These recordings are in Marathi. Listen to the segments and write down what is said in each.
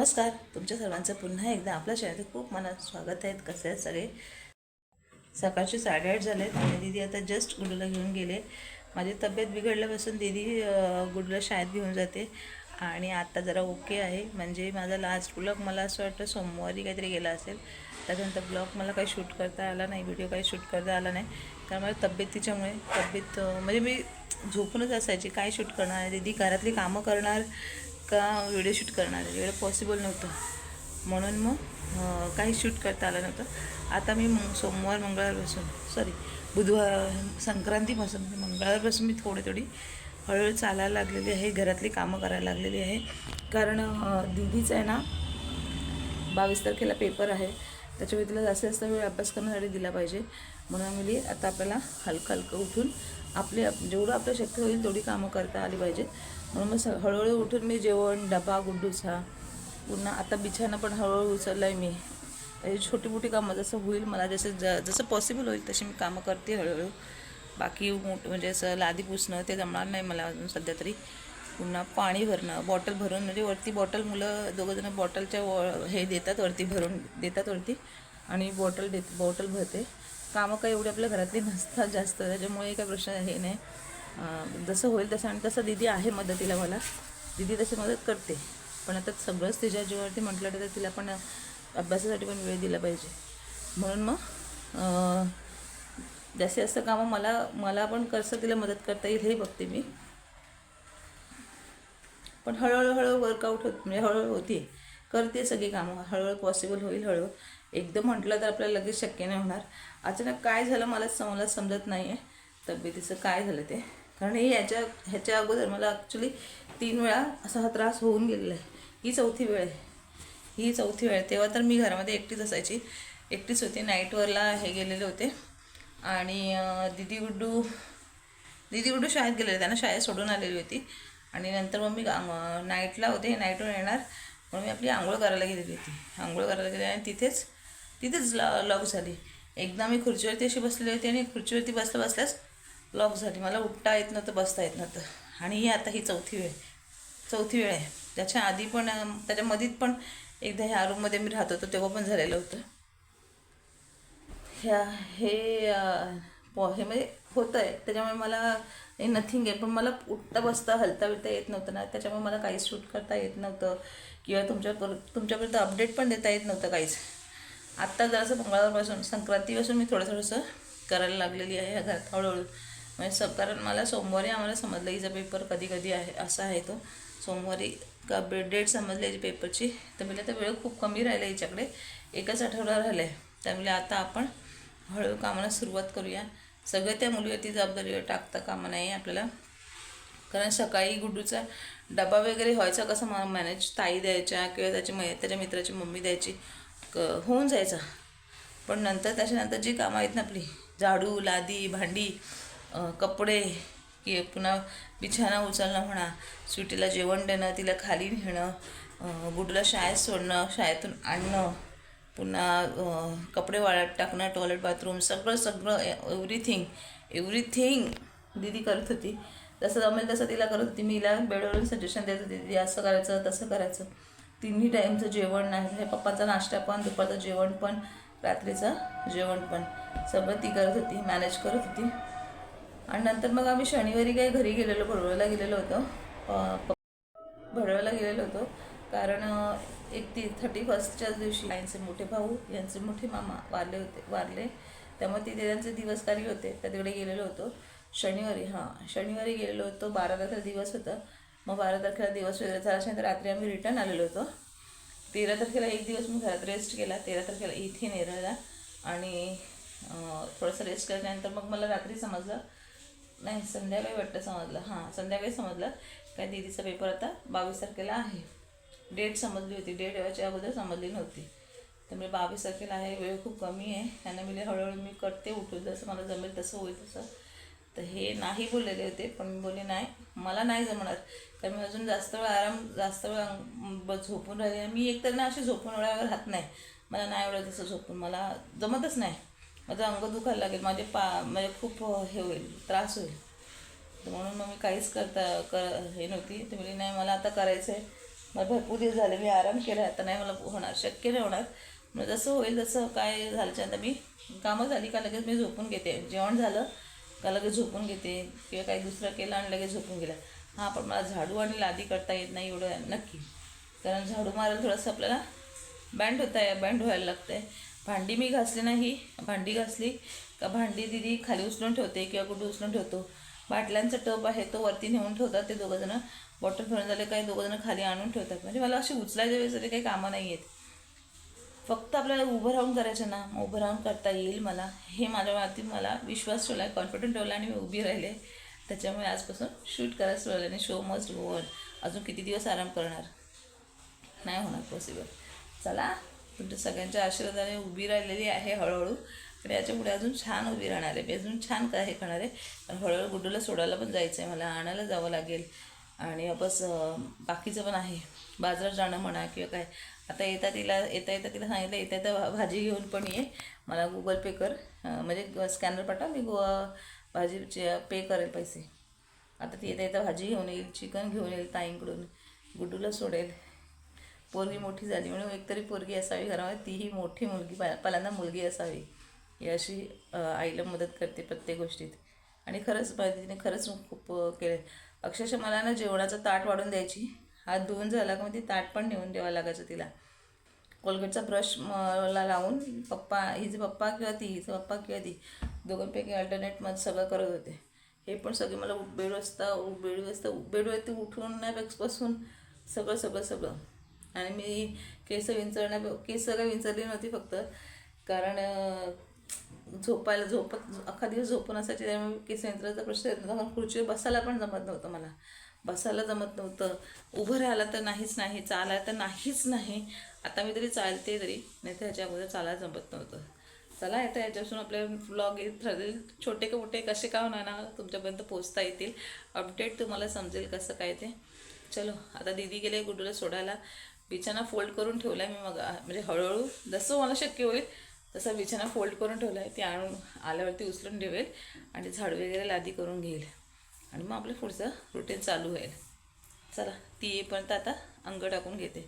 नमस्कार तुमच्या सर्वांचं पुन्हा एकदा आपल्या शाळेत खूप मनात स्वागत आहेत कसे आहेत सगळे? सकाळचे साडेआठ झाले आहेत आणि दीदी आता जस्ट गुडूला घेऊन गेले. माझी तब्येत बिघडल्यापासून दीदी गुडूला शाळेत घेऊन जाते. आणि आता जरा ओके आहे. म्हणजे माझा लास्ट ब्लॉग मला असं वाटतं सोमवारी काहीतरी गेला असेल. त्याच्यानंतर ब्लॉग मला काही शूट करता आला नाही व्हिडिओ काही शूट करता आला नाही. कारण माझ्या तब्येतीच्यामुळे तब्येत म्हणजे मी झोपूनच असायची. काय शूट करणार? दीदी घरातली कामं करणार? इतका व्हिडिओ शूट करणार आहे? एवढं पॉसिबल नव्हतं. म्हणून मग काही शूट करता आलं नव्हतं. आता मी मग सोमवार मंगळवारपासून सॉरी बुधवार संक्रांतीपासून म्हणजे मंगळवारपासून मी थोडी थोडी हळूहळू चालायला लागलेली आहे. घरातली कामं करायला लागलेली आहे. कारण दिदीचं आहे ना बावीस तारखेला पेपर आहे. त्याच्यामुळे तिला जास्तीत जास्त वेळ अभ्यास करण्यासाठी दिला पाहिजे. म्हणून मी आता आपल्याला हलकं हलकं उठून आपले आप- जेवढं आपलं शक्य होईल तेवढी कामं करता आली पाहिजेत म्हणून मग स हळूहळू उठून मी जेवण डबा गुड्डूचा पुन्हा आता बिछाना पण हळूहळू उचललं आहे मी छोटी मोठी कामं जसं होईल मला जसं ज जसं पॉसिबल होईल तशी मी कामं करते हळूहळू. बाकी मोठ म्हणजे असं लादी पुसणं ते जमणार नाही मला अजून सध्या तरी. पुन्हा पाणी भरणं बॉटल भरून म्हणजे वरती बॉटल मुलं दोघंजणं बॉटलच्या व हे देतात वरती भरून देतात वरती आणि बॉटल देत बॉटल भरते. कामं काही एवढी आपल्या घरातली नसतात जास्त त्याच्यामुळे काही प्रश्न हे नाही. जसं होईल तसं आणि तसं दिदी आहे मदतीला मला. दिदी तशी मदत करते. पण आता सगळंच तिच्या जीवावरती म्हटलं तर तिला पण अभ्यासासाठी पण वेळ दिला पाहिजे. म्हणून मग जास्तीत जास्त कामं मला मला पण कसं तिला मदत करता येईल हे बघते मी. पण हळूहळू हळूहळू वर्कआउट होत म्हणजे हळूहळू होते करते सगळी कामं. हळूहळू पॉसिबल होईल हळूहळू. एकदम म्हटलं तर आपल्याला लगेच शक्य नाही होणार. अचानक काय झालं मला सम- मला समजत नाही आहे तब्येतीचं काय झालं ते. कारण हे याच्या ह्याच्या अगोदर मला ॲक्च्युली तीन वेळा असा हा त्रास होऊन गेलेला आहे. ही चौथी वेळ आहे. ही चौथी वेळ तेव्हा तर मी घरामध्ये एकटीच असायची. एकटीच होती. नाईटवरला हे गेलेले होते. आणि दिदी गुड्डू दिदी गुड्डू शाळेत गेलेले. त्यांना शाळेत सोडून आलेली होती. आणि नंतर मग मी नाईटला होते. नाईटवर येणार. म्हणून मी आपली आंघोळ करायला गेलेली होती. आंघोळ करायला गेली आणि तिथेच तिथेच लॉ लॉक झाली. एकदा मी खुर्चीवरती अशी बसलेली होती आणि खुर्चीवरती बसल्या बसल्यास लॉक झाली. मला उठता येत नव्हतं बसता येत नव्हतं. आणि ही आता ही चौथी वेळ. चौथी वेळ आहे. त्याच्या आधी पण त्याच्या मधीत पण एकदा ह्या रूममध्ये मी राहत होतो तेव्हा पण झालेलं होतं. ह्या हे पॉ हे म्हणजे होतं आहे त्याच्यामुळे मला हे नथिंग आहे. पण मला उठता बसता हलता बिलता येत नव्हतं ना. त्याच्यामुळे मला काहीच शूट करता येत नव्हतं. किंवा तुमच्या तुमच्यापर्यंत अपडेट पण देता येत नव्हतं काहीच. आत्ता जरासं मंगळवारपासून संक्रांतीपासून मी थोडं थोडंसं करायला लागलेली आहे ह्या घरात हळूहळू. म्हणजे स कारण मला सोमवारी आम्हाला समजलं हिचा पेपर कधी कधी आहे असा आहे तो. सोमवारी का डेट समजली याची पेपरची तर म्हणजे आता वेळ खूप कमी राहिला हिच्याकडे. एकच आठवडा राहिला आहे त्यामुळे आता आपण हळूहळू कामाला सुरुवात करूया. सगळं त्या मुलीवरती जबाबदारीवर टाकता कामा नाही आपल्याला. कारण सकाळी गुड्डूचा डबा वगैरे व्हायचा कसं मला मॅनेज ताई द्यायच्या किंवा त्याची मै त्याच्या मित्राची मम्मी द्यायची क होऊन जायचा. पण नंतर त्याच्यानंतर जी कामं आहेत ना आपली झाडू लादी भांडी कपडे की पुन्हा बिछाना उचलणं म्हणा स्वीटीला जेवण देणं तिला खाली नेणं गुडला शाळेत सोडणं शाळेतून आणणं पुन्हा कपडे वाळत टाकणं टॉयलेट बाथरूम सगळं सगळं एव्हरीथिंग एव्हरीथिंग दीदी करत होती. जसं जमेल तसं तिला करत होती. मी हिला बेडवरून सजेशन देत होती दीदी असं करायचं तसं करायचं. तिन्ही टाईमचं जेवण नाही. पप्पाचा नाश्ता पण दुपारचं जेवण पण रात्रीचं जेवण पण. सगळं ती करत होती मॅनेज करत होती. आणि नंतर मग आम्ही शनिवारी काही घरी गेलेलो भडवळला गेलेलो होतो. प- भडवळला गेलेलो होतो. कारण एक ती थर्टी फर्स्टच्याच दिवशी यांचे मोठे भाऊ यांचे मोठे मामा वारले होते वारले. त्यामुळे तिथे त्यांचे दिवसकारी होते त्या तिकडे गेलेलो होतो. शनिवारी हां शनिवारी गेलेलो होतो. बारा तारखेला दिवस होता. मग बारा तारखेला दिवस वगैरे तर रात्री आम्ही रिटर्न आलेलो होतो. तेरा तारखेला एक दिवस मी घरात रेस्ट केला. तेरा तारखेला इथे नेरळला. आणि थोडंसं रेस्ट केल्यानंतर मग मला रात्री समजलं नाही संध्याकाळी वाटतं समजलं. हां संध्याकाळी समजलं. काय दीदीचा पेपर आता बावीस तारखेला आहे. डेट समजली होती. डेट याच्या अगोदर समजली नव्हती. त्यामुळे बावीस तारखेला आहे. वेळ खूप कमी आहे. त्यांना मी हळूहळू मी करते उठून. जसं मला जमेल तसं होईल तसं. तर हे नाही बोललेले होते पण मी बोलले नाही मला नाही जमणार. कारण मी अजून जास्त वेळ आराम जास्त वेळ झोपून राहिले. मी एकतर ना अशी झोपून वेळावर राहत नाही. मला नाही आवडत तसं झोपून. मला जमतच नाही. माझं अंग दुखायला लागेल माझे पा म्हणजे खूप हे होईल त्रास होईल. म्हणून मग मी काहीच करता कर हे नव्हती. तर म्हणजे नाही मला आता करायचं आहे मला भरपूर दिवस झाले मी आराम केला आता नाही मला होणार शक्य नाही होणार. मग जसं होईल तसं काय झाल्याच्यानंतर मी कामं झाली का लगेच मी झोपून घेते. जेवण झालं का लगेच झोपून घेते किंवा काही दुसरं केलं आणि लगेच झोपून गेला. हां पण मला झाडू आणि लादी करता येत नाही एवढं नक्की. कारण झाडू मारायला थोडंसं आपल्याला बँड होत आहे बँड व्हायला लागतं आहे भांडी मी घासली नाही. भांडी घासली का भांडी दिदी खाली उचलून ठेवते किंवा कुठे उचलून ठेवतो. बाटल्यांचा टप आहे तो वरती नेऊन ठेवतात ते दोघंजणं बॉटल भरून झाले काही दोघंजणं खाली आणून ठेवतात. म्हणजे मला अशी उचलायच्या वेळेस तरी काही कामं नाही आहेत. फक्त आपल्याला उभं राहून करायचं ना मग उभं राहून करता येईल मला. हे माझ्यावरती मला विश्वास ठेवला आहे कॉन्फिडंट ठेवला आणि मी उभी राहिले त्याच्यामुळे आजपासून शूट करायला सुरू आणि शो मस्ट गो अजून किती दिवस आराम करणार? नाही होणार पॉसिबल चला. तुमच्या सगळ्यांच्या आशीर्वादाने उभी राहिलेली आहे हळूहळू. पण याच्यापुढे अजून छान उभी राहणार आहे. मी अजून छान काय हे करणार आहे. पण हळूहळू गुड्डूला सोडायला पण जायचं आहे मला. आणायला जावं लागेल. आणि बस बाकीचं पण आहे. बाजारात जाणं म्हणा किंवा काय. आता येता तिला येता येता तिला सांगितलं येता येता भाजी घेऊन पण ये. मला गुगल पे कर. म्हणजे स्कॅनर पाठव. मी भाजीचे पे करेल पैसे. आता ती येता येता भाजी घेऊन येईल चिकन घेऊन येईल ताईंकडून. गुड्डूला सोडेल. पोरगी मोठी झाली म्हणून एकतरी पोरगी असावी घरामध्ये. तीही मोठी मुलगी पा- पहिल्यांदा मुलगी असावी. ही अशी आईला मदत करते प्रत्येक गोष्टीत. आणि खरंच तिने खरंच खूप केलं अक्षरशः मला ना जेवणाचं ताट वाढून द्यायची. हात धुवून झाला का मग ती ताट पण नेऊन द्यावं लागायचं तिला. कोलगेटचा ब्रश मला लावून पप्पा हिचे पप्पा किंवा ती हिचं पप्पा किंवा ती दोघांपैकी अल्टरनेटमध्ये सगळं करत होते. हे पण सगळे मला उठ- बेड वाजता उठ- बेड वाजता उठून बसून सगळं सगळं सगळं. आणि मी केस विंचरण्या केस सगळं विंचरली नव्हती फक्त. कारण झोपायला झोपत अख्खा दिवस झोपून असायची त्यामुळे केस विंचरायचा प्रश्न येत नव्हता. कारण खुर्चीवर बसायला पण जमत नव्हतं मला. बसायला जमत नव्हतं. उभं राहायला तर नाहीच नाही. चालायला तर नाहीच नाही. आता मी तरी चालते तरी. नाही तर ह्याच्या अगोदर चालायला जमत नव्हतं. चला आता याच्यापासून आपले ब्लॉग येत राहतील. छोटे का मोठे कसे का होणार ना तुमच्यापर्यंत पोचता येतील. अपडेट तुम्हाला समजेल कसं काय ते. चलो आता दीदी गेले गुड्डूला सोडायला. बिछाना फोल्ड करून ठेवला आहे मी मग म्हणजे हळूहळू जसं मला शक्य होईल तसा बिछाना फोल्ड करून ठेवला आहे ती आणून आल्यावरती उचलून ठेवेल आणि झाड वगैरे लादी करून घेईल. आणि मग आपलं पुढचं रुटीन चालू होईल. चला ती येईपर्यंत आता अंग टाकून घेते.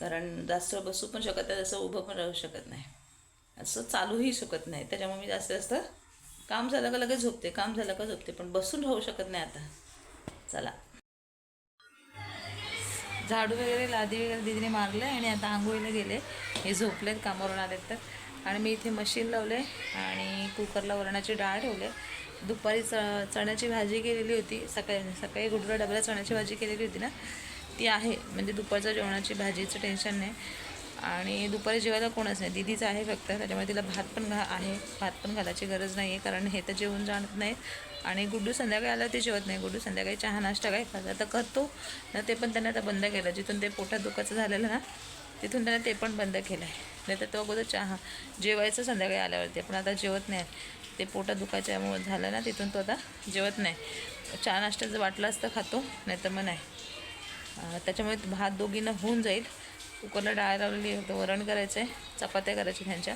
कारण जास्त बसू पण शकत नाही जसं उभं पण राहू शकत नाही. असं चालूही शकत नाही. त्याच्यामुळे मी जास्त जास्त काम झालं का लगेच झोपते काम झालं का झोपते पण बसून राहू शकत नाही आता. चला. झाडू वगैरे लादी वगैरे दिदीने मारलं आणि आता आंघोळीला गेले. हे झोपलेत कामावरून आलेत तर. आणि मी इथे मशीन लावले आणि कुकरला वरणाची डाळ ठेवले. दुपारी च चण्याची भाजी केलेली होती. सकाळी सकाळी गुडला डब्याला चण्याची भाजी केलेली होती ना ती आहे. म्हणजे दुपारच्या जेवणाची भाजीचं टेन्शन नाही. आणि दुपारी जेवायला कोणच नाही. दिदीचं आहे फक्त. त्याच्यामुळे तिला भात पण घा आहे. भात पण घालायची गरज नाही आहे कारण हे तर जेवून जाणत नाहीत. आणि गुड्डू संध्याकाळी आला ते जेवत नाही. गुड्डू संध्याकाळी चहा नाश्ता काय खात आता करतो. ना ते पण त्यांनी आता बंद केलं. जिथून ते पोटात दुखाचं झालेलं ना तिथून त्यांना ते पण बंद केलं आहे नाही तर तो अगोदर चहा. जेवायचं संध्याकाळी आल्यावरती. पण आता जेवत नाही. ते पोटात दुखाच्यामुळे झालं ना तिथून तो आता जेवत नाही. चहा नाश्त्याचं वाटला असतं खातो. नाही तर मग नाही. त्याच्यामुळे भात दोघींना होऊन जाईल. कुकरला डाळ लावलेली वरण करायचं आहे चपात्या करायच्या त्यांच्या.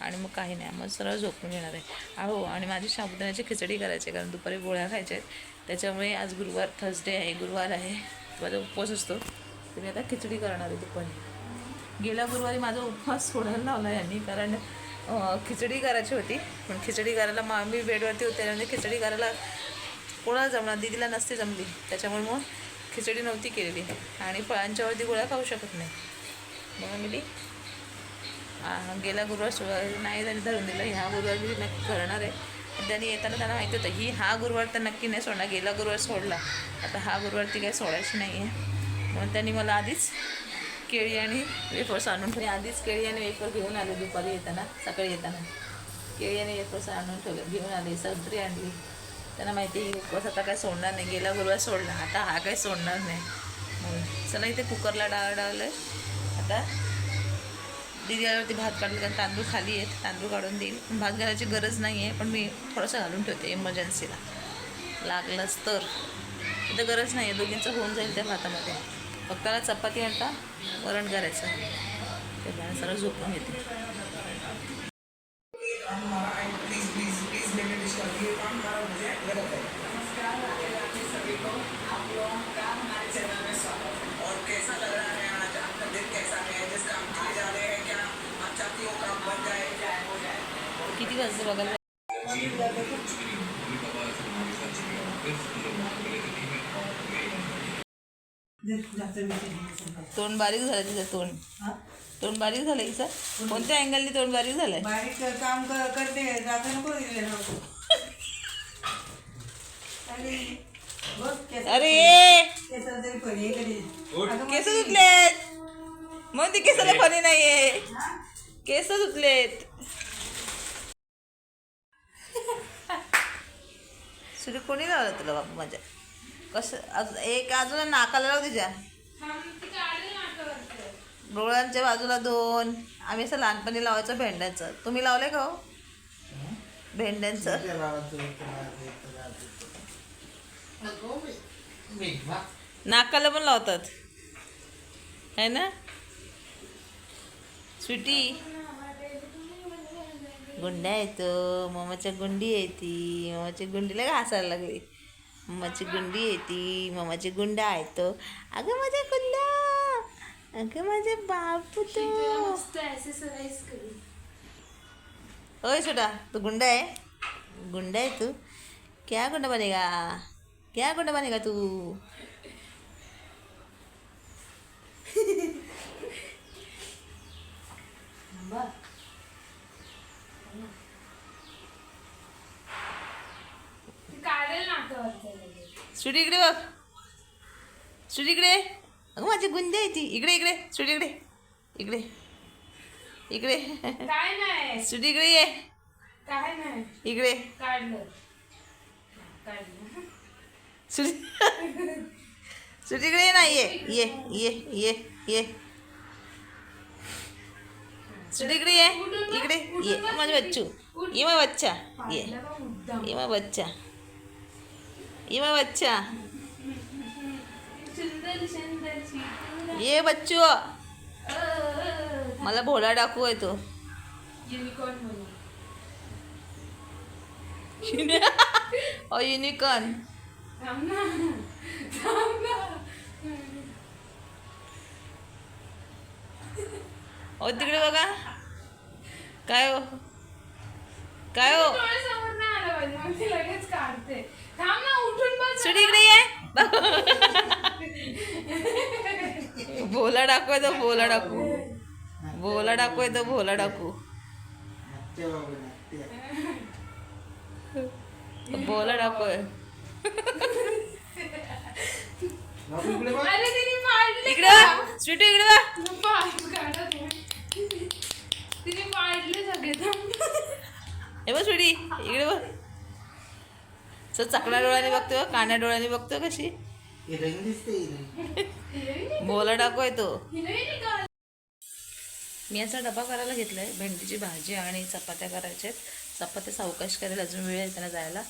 आणि मग काही नाही. मग सरळ झोपून येणार आहे. अहो आणि माझी साबुदाण्याची खिचडी करायची आहे कारण दुपारी गोळ्या खायच्या आहेत. त्याच्यामुळे आज गुरुवार थर्सडे आहे गुरुवार आहे. माझा उपवास असतो. तर मी आता खिचडी करणार आहे दुपारी. गेल्या गुरुवारी माझा उपवास सोडायला लावला आहे यांनी कारण खिचडी करायची होती. पण खिचडी करायला मग मी बेडवरती होते म्हणजे खिचडी करायला कोणाला जमणार? दिदीला नसते जमली. त्याच्यामुळे मग खिचडी नव्हती केलेली. आणि फळांच्यावरती गोळ्या खाऊ शकत नाही. मग मी गेला गुरुवार नाही त्यांनी धरून दिलं ह्या गुरुवार मी नक्की करणार आहे. पण त्यांनी येताना त्यांना माहिती होतं ही हा गुरुवार तर नक्की नाही सोडणार गेला गुरुवार सोडला. आता हा गुरुवार ती काही सोडायची नाही आहे म्हणून त्यांनी मला आधीच केळी आणि वेफर्स आणून ठेवले. आधीच केळी आणि वेफर घेऊन आले दुपारी येताना सकाळी येताना. केळी आणि वेफर्स आणून ठेवले घेऊन आले संत्री आणली. त्यांना माहिती आहे, उपवास आता काय सोडणार नाही गेला गुरुवार सोडला आता हा काय सोडणार नाही. म्हणून चला इथे कुकरला डाळ डाळलं आता दिदीवरती भात काढलं कारण तांदूळ खाली आहेत. तांदूळ काढून देईल. भात घालायची गरज नाही आहे पण मी थोडंसं घालून ठेवते इमर्जन्सीला लागलंच तर. इथं गरज नाही आहे. दोघींचं होऊन जाईल त्या भातामध्ये. फक्त त्याला चपाती आणता वरण करायचं. ते सगळं झोपून घेते और कैसा लग रहा है किती वाजले बघायला तोंड बारीक झालं तिचं तोंड. तोंड बारीक झालं हिचं? कोणत्या अँगलने तोंड बारीक झालंय? बारीक काम करते जाता नको दिले अरे! केस पण हे धुतलेत मग ती केसाला फणी नाहीये. हा? केस धुतलेत सुरी कोणी लावलं तुला बाबा माझ्या कसं? अजून एक अजून नाकाला लाव तिच्या डोळ्यांच्या बाजूला दोन. आम्ही असं लहानपणी लावायचं भेंड्यांचं. तुम्ही लावलंय का हो? भेंड्यांचं. नाकाला पण लावतात. है ना? स्वीटी. गुंड्या येतो ममाच्या गुंडी येते ममाच्या गुंडीला घासायला लागली. मम्माची गुंडी येते ममाची गुंडा येतो अगं माझ्या गुंडा अगं माझे बापू तो. ओय छोटा तू गुंडा आहे. गुंडा आहे तू. क्या गुंडा बनेगा? क्या गुंडा बनेगा तू? स्वीटी इकडे बघ. स्वीटी इकडे. अगं माझी गुंडी आहे ती. इकडे इकडे. स्वीटी इकडे. इकडे. इकडे. काय नाही. इकडे ये. काय नाही. इकडे. काढलं. काढलं. सुटी सुटीकडे ये ना. ये ये ये ये ये. सुटीकडे ये. इकडे. ये. माझे बच्चू. ये माझा बच्चा. ये ये माझा बच्चा. ये माझा बच्चा. ये बच्चू. मला भोला डाकू आहे तो। ओ युनिकॉर्न ओ तिकडे बघा. काय हो? काय हो? लगेच काढते. थांब ना उठून बस सुटी इकडे ये भोला डाकू तो भोला डाकू. भोला डाकू तो भोला डाकू. भोला डाकू इकडे स्वीटू इकडे. तिने पाडले सगळे. हे बघ स्वीटी इकडे बघ. सर चकड्या डोळ्याने बघतो कान्या डोळ्याने बघतो कशी? डाकू आहे तो. मी असा डबा करायला घेतला आहे भेंडीची भाजी आणि चपात्या करायच्या आहेत. चपात्या सावकाश करायला अजून वेळ आहे त्यांना जायला.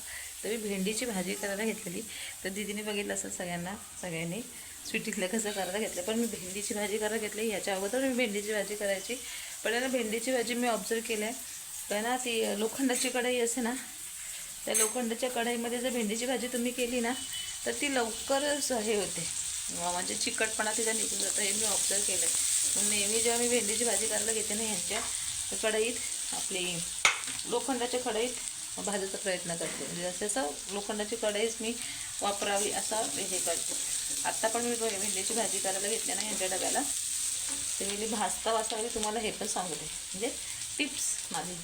तर मी भेंडीची भाजी करायला घेतलेली. तर दिदीने बघितलं असेल सगळ्यांना सगळ्यांनी. स्वीटीतलं कसं करायला घेतलं. पण मी भेंडीची भाजी करायला घेतली. ह्याच्या अगोदर मी भेंडीची भाजी करायची. पण आहे ना भेंडीची भाजी मी ऑब्झर्व केलं आहे ना ती लोखंडाची कढई असते ना त्या लोखंडाच्या कढईमध्ये जर भेंडीची भाजी तुम्ही केली ना तर ती लवकरच हे होते. म्हणजे चिकटपणा तिचा निघून जातो हे मी ऑब्झर्व केलं आहे नेहमी जेव्हा मी भेंडीची भाजी करायला घेते ना ह्यांच्या कढईत आपली लोखंडाच्या कढईत भाजायचा प्रयत्न करते. म्हणजे जसं जसं लोखंडाची कढईच मी वापरावी असा हे करते. आत्ता पण मी बघ- भेंडीची भाजी करायला घेतली ना ह्यांच्या डब्याला ते मी भाजता वाचावी तुम्हाला हे पण सांगते. म्हणजे टिप्स माझी.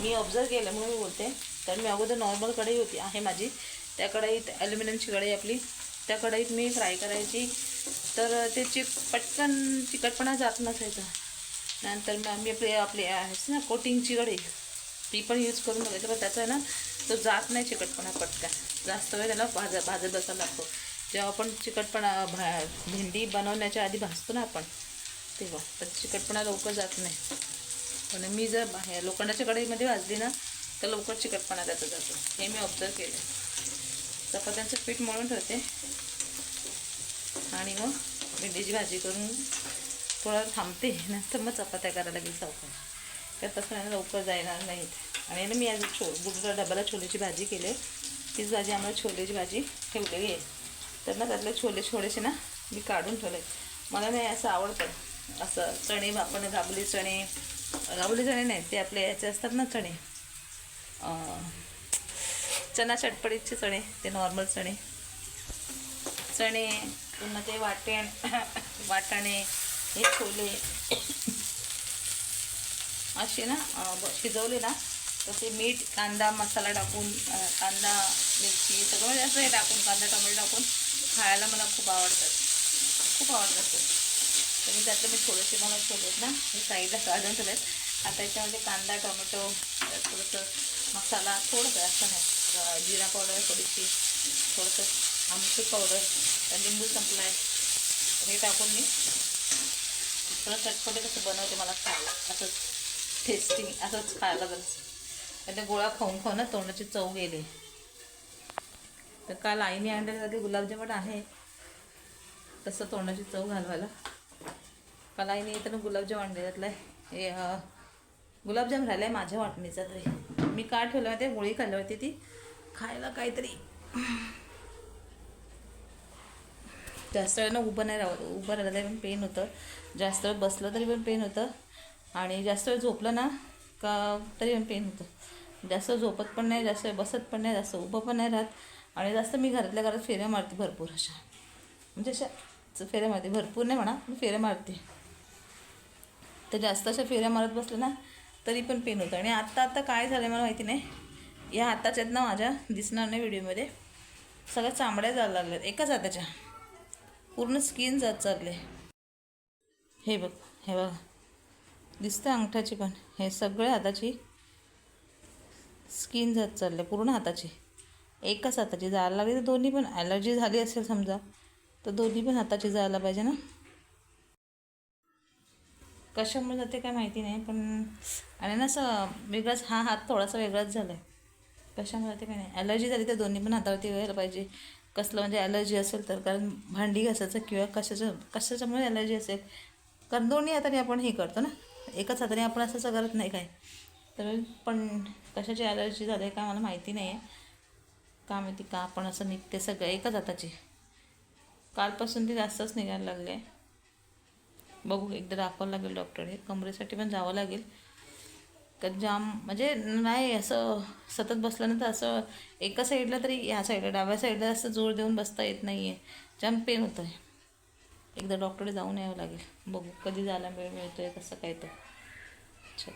मी ऑब्झर्व केलं म्हणून मी बोलते तर मी अगोदर नॉर्मल कढई होती आहे माझी. त्या कढईत ॲल्युमिनियमची कढई आपली. त्या कढईत मी फ्राय करायची. तर ते चिक पटकन चिकटपणा जात नसायचा. नंतर मग आम्ही आपले आपली आहेच ना कोटिंगची कढई. ती पण यूज करून बघायचं पण त्याचा आहे ना तो जात नाही चिकटपणा पटकन. जास्त वेळ त्याला भाज भाजत बसायला लागतो. जेव्हा आपण चिकटपणा भा भेंडी बनवण्याच्या आधी भाजतो ना आपण तेव्हा. तर चिकटपणा लवकर जात नाही. पण मी जर बाहेर लोखंडाच्या कढईमध्ये भाजली ना तर लवकर चिकटपणा त्याचा जातो. हे मी ऑब्झर्व केलं चपात्यांचं पीठ मळून ठेवते. आणि मग भेंडीची भाजी करून थोडा थांबते. नंतर मग चपात्या करायला गेली चौकात तर तसं लवकर जाणार नाहीत. आणि ना मी आज छो बुटचा डब्याला छोलेची भाजी केली. आहे. तीच भाजी आम्हाला छोलेची भाजी ठेवलेली आहे. तर ना त्यातले छोले छोलेसे ना मी काढून ठेवले. मला नाही असं आवडतं. असं चणे आपण गाबली चणे गाबली चणे नाही ते आपले याचे असतात ना चणे. चना चटपटीचे चणे ते नॉर्मल चणे. चणे पुन्हा ते वाटेण वाटाणे हे छोले. असे ना शिजवले ना तसे मीठ कांदा मसाला टाकून कांदा मिरची सगळं म्हणजे असं हे टाकून कांदा टोमॅटो टाकून खायला मला खूप आवडतात. खूप आवडतात ते. तर मी त्यातलं मी थोडेसे मला ठेवलेत ना हे साईडला काढून ठेवलेत. आता याच्यामध्ये कांदा टोमॅटो थोडंसं मसाला थोडंसं असं नाही. जिरा पावडर थोडीशी थोडंसं आमची पावडर तर लिंबू संपला आहे हे टाकून मी थोडं चटपटे कसं बनवते मला खायला. असंच टेस्टिंग असंच खायला बरं ते गोळा खाऊन खाऊन ना तोंडाची चव गेली. तर काल आईने आणलेलं गुलाबजामुन आहे. तसं तोंडाची चव घालवायला. काल आईने येताना गुलाबजाम आणलेल्यातलं त्यातला हे गुलाबजाम राहिला आहे माझ्या वाटणीचा तरी. मी का ठेवलं होते गोळी खाल्ली होती ती. खायला काहीतरी. जास्त वेळ ना उभं नाही राहत. उभं राहिलं तरी पण पेन होतं. जास्त वेळ बसलं तरी पण पेन होतं. आणि जास्त वेळ झोपलं ना का तरी पण पेन होतं. जास्त झोपत पण नाही जास्त वेळ बसत पण नाही जास्त उभं पण नाही राहत. आणि जास्त मी घरातल्या घरात फेऱ्या मारते भरपूर अशा. म्हणजे अशा फेऱ्या मारते. भरपूर नाही म्हणा मी फेऱ्या मारते. तर जास्त अशा फेऱ्या मारत बसलं ना तरी पण पेन होतं. आणि आत्ता आत्ता काय झालं मला माहिती नाही. या हाताच्या आहेत ना माझ्या दिसणार नाही व्हिडिओमध्ये सगळ्या चांबड्या जायला लागल्यात. एकाच हाताच्या पूर्ण स्किन जात चालले हे बघ हे बघ. दिसतं अंगठाची पण. हे सगळे हाताची स्किन जात चालले पूर्ण हाताची एकाच हाताची जायला लागली तर दोन्ही पण. ॲलर्जी झाली असेल समजा तर दोन्ही पण हाताची जायला पाहिजे ना? कशामुळे जाते काय माहिती नाही पण आणि ना असं वेगळाच हा हात थोडासा वेगळाच झाला आहे कशामुळे जाते काय नाही. ॲलर्जी झाली तर दोन्ही पण हातावरती व्हायला पाहिजे. कसलं म्हणजे ॲलर्जी असेल तर कारण भांडी घासायचं किंवा कशाचं कशाच्यामुळे ॲलर्जी असेल. कारण दोन्ही हाताने आपण हे करतो ना. एकाच हाताने आपण असं असं करत नाही काय. तर पण कशाची ॲलर्जी झाली आहे काय मला माहिती नाही आहे का माहिती का आपण असं निघते सगळं एकाच हाताची. कालपासून ती जास्तच निघायला लागले. आहे बघू एकदा दाखवावं लागेल डॉक्टर कमरेसाठी पण जावं लागेल. का जाम म्हणजे नाही असं सतत बसल्यानंतर असं एका साईडला तरी ह्या साईडला डाव्या साईडला असं जोर देऊन बसता येत नाही आहे जाम पेन होतं आहे एकदा डॉक्टरकडे जाऊन यावं लागेल. बघू कधी जायला वेळ मिळतो आहे कसं काय तर. चल.